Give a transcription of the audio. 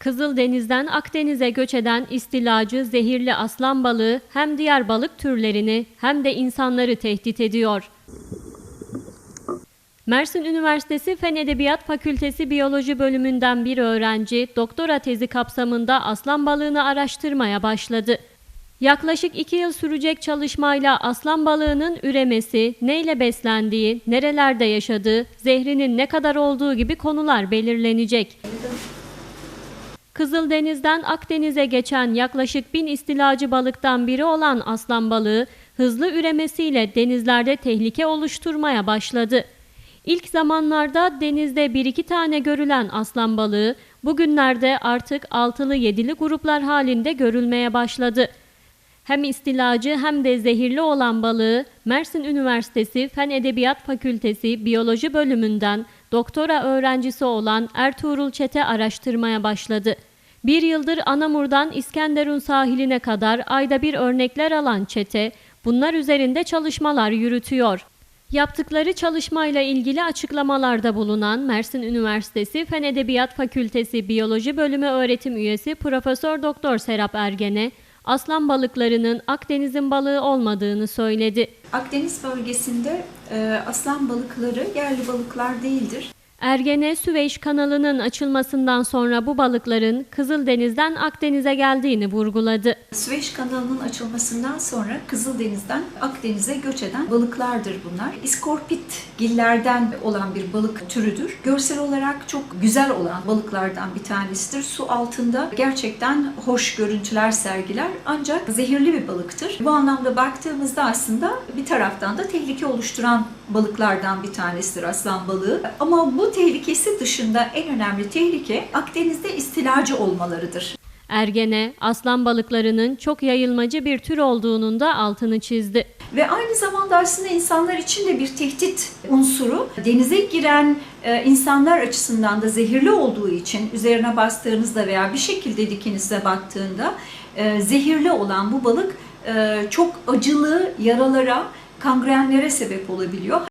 Kızıldeniz'den Akdeniz'e göç eden istilacı zehirli aslan balığı hem diğer balık türlerini hem de insanları tehdit ediyor. Mersin Üniversitesi Fen Edebiyat Fakültesi Biyoloji bölümünden bir öğrenci doktora tezi kapsamında aslan balığını araştırmaya başladı. Yaklaşık iki yıl sürecek çalışmayla aslan balığının üremesi, neyle beslendiği, nerelerde yaşadığı, zehrinin ne kadar olduğu gibi konular belirlenecek. Kızıldeniz'den Akdeniz'e geçen yaklaşık bin istilacı balıktan biri olan aslan balığı hızlı üremesiyle denizlerde tehlike oluşturmaya başladı. İlk zamanlarda denizde bir iki tane görülen aslan balığı bugünlerde artık altılı yedili gruplar halinde görülmeye başladı. Hem istilacı hem de zehirli olan balığı Mersin Üniversitesi Fen Edebiyat Fakültesi Biyoloji bölümünden doktora öğrencisi olan Ertuğrul Çete araştırmaya başladı. Bir yıldır Anamur'dan İskenderun sahiline kadar ayda bir örnekler alan Çete, bunlar üzerinde çalışmalar yürütüyor. Yaptıkları çalışmayla ilgili açıklamalarda bulunan Mersin Üniversitesi Fen Edebiyat Fakültesi Biyoloji Bölümü öğretim üyesi Profesör Doktor Serap Ergene, aslan balıklarının Akdeniz'in balığı olmadığını söyledi. Akdeniz bölgesinde e, aslan balıkları yerli balıklar değildir. Ergene Süveyş kanalının açılmasından sonra bu balıkların Kızıldeniz'den Akdeniz'e geldiğini vurguladı. Süveyş kanalının açılmasından sonra Kızıldeniz'den Akdeniz'e göç eden balıklardır bunlar. İskorpit gillerden olan bir balık türüdür. Görsel olarak çok güzel olan balıklardan bir tanesidir. Su altında gerçekten hoş görüntüler sergiler ancak zehirli bir balıktır. Bu anlamda baktığımızda aslında bir taraftan da tehlike oluşturan balıklardan bir tanesidir aslan balığı. Ama bu tehlikesi dışında en önemli tehlike Akdeniz'de istilacı olmalarıdır. Ergene, aslan balıklarının çok yayılmacı bir tür olduğunun da altını çizdi. Ve aynı zamanda aslında insanlar için de bir tehdit unsuru. Denize giren e, insanlar açısından da zehirli olduğu için üzerine bastığınızda veya bir şekilde dikinizde baktığında e, zehirli olan bu balık e, çok acılı yaralara, kangrenlere sebep olabiliyor.